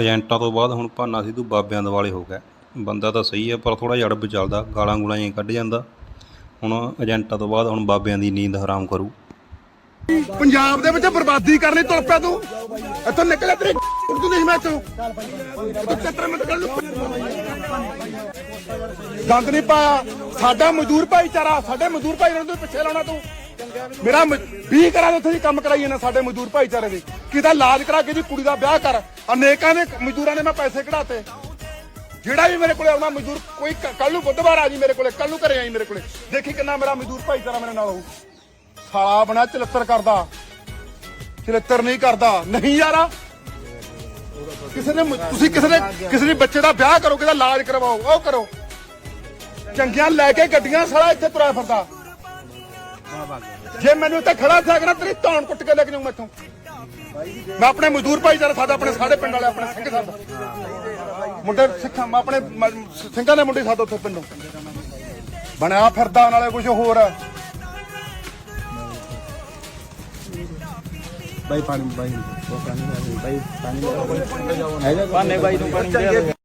ਏਜੰਟਾਂ ਤੋਂ ਬਾਅਦ ਹੁਣ ਭਾਨਾ ਸਿੱਧੂ ਬਾਬਿਆਂ ਦੁਆਲੇ ਹੋ ਗਿਆ। ਬੰਦਾ ਤਾਂ ਸਹੀ ਹੈ, ਪਰ ਥੋੜਾ ਜੜਬ ਚੱਲਦਾ, ਗਾਲਾਂ ਗੂਲਾਂ ਜਿਹੀਆਂ ਕੱਢ ਜਾਂਦਾ। ਹੁਣ ਏਜੰਟਾਂ ਤੋਂ ਬਾਅਦ ਹੁਣ ਬਾਬਿਆਂ ਦੀ ਨੀਂਦ ਹਰਾਮ ਕਰੂ। ਪੰਜਾਬ ਦੇ ਵਿੱਚ ਬਰਬਾਦੀ ਕਰਨੀ ਤੁਰ ਪਿਆ ਤੂੰ। ਇੱਥੋਂ ਨਿਕਲਿਆ ਤੇਰੀ ਤੂੰ ਨਹੀਂ ਮੈਂ ਤੂੰ ਤੂੰ ਕਿਤਰੇ ਕਰ ਲੂ ਗੰਦ ਨਹੀਂ ਪਾਇਆ। ਸਾਡਾ ਮਜ਼ਦੂਰ ਭਾਈਚਾਰਾ, ਸਾਡੇ ਮਜ਼ਦੂਰ ਭਾਈਚਾਰੇ ਨੂੰ ਪਿੱਛੇ ਲਾਉਣਾ ਤੂੰ। ਮੇਰਾ 20 ਕਰਾਂ ਦੇ ਉੱਥੇ ਦੀ ਕੰਮ ਕਰਾਈ ਜਾਂਦਾ ਸਾਡੇ ਮਜ਼ਦੂਰ ਭਾਈਚਾਰੇ ਦੇ। ਕਿਦਾ ਇਲਾਜ ਕਰਾ ਕੇ ਦੀ ਕੁੜੀ ਦਾ ਵਿਆਹ ਕਰ। ਅਨੇਕਾਂ ਦੇ ਮਜ਼ਦੂਰਾਂ ਨੇ ਮੈਂ ਪੈਸੇ ਕਢਾਤੇ। ਜਿਹੜਾ ਵੀ ਮੇਰੇ ਕੋਲੇ ਆਉਣਾ ਮਜ਼ਦੂਰ ਕੋਈ ਕੱਲ ਨੂੰ ਬੁੱਧਵਾਰ ਆ ਜੀ ਮੇਰੇ ਕੋਲੇ ਕੱਲ ਨੂੰ ਘਰੇ ਆਈ ਮੇਰੇ ਕੋਲੇ। ਦੇਖੀ ਕਿੰਨਾ ਮੇਰਾ ਮਜ਼ਦੂਰ ਭਾਈਚਾਰਾ ਮੇਰੇ ਨਾਲ ਹੋਊ। ਸਾਲਾ ਬਣਾ ਚਲੱਤਰ ਕਰਦਾ। ਚਲੱਤਰ ਨਹੀਂ ਕਰਦਾ। ਨਹੀਂ ਯਾਰਾ। ਕਿਸੇ ਨੇ ਤੁਸੀਂ ਕਿਸੇ ਨੇ ਕਿਸੇ ਨੇ ਬੱਚੇ ਦਾ ਵਿਆਹ ਕਰੋ ਕਿਹਦਾ ਇਲਾਜ ਕਰਵਾਓ, ਉਹ ਕਰੋ। ਚੰਗੀਆਂ ਲੈ ਕੇ ਗੱਡੀਆਂ ਸਾਲਾ ਇੱਥੇ ਤੁਰਿਆ ਫਿਰਦਾ। ਜੇ ਮੈਨੂੰ ਇੱਥੇ ਖੜਾ ਥਾ ਕਰਾਂ ਤੇਰੀ ਧੌਣ ਕੁੱਟ ਕੇ ਲੈ ਕੇ ਜਾਊਂ ਮੈਥੋਂ। ਮੈਂ ਆਪਣੇ ਮਜ਼ਦੂਰ ਭਾਈਚਾਰਾ ਸਾਡਾ ਆਪਣੇ ਸਾਡੇ ਪਿੰਡ ਵਾਲੇ ਆਪਣੇ ਸਿੰਘ ਸਾਡਾ। ਮੁੰਡੇ ਸਿੱਖਾਂ ਮੈਂ ਆਪਣੇ ਮ- ਸਿੰਘਾਂ ਦੇ ਮੁੰਡੇ ਸਾਡਾ ਉੱਥੇ ਪਿੰਡੋਂ। ਬਣਿਆ ਫਿਰਦਾ ਨਾਲੇ ਕੁਝ ਹੋਰ। ਬਾਈ ਪਾਣੀ ਬਾਈ। ਉਹ ਪਾਣੀ ਬਾਈ ਪਾਣੀ ਹੈਗਾ ਪਾਣੀ ਬਾਈ ਤੂੰ ਪਾਣੀ ਦੇ।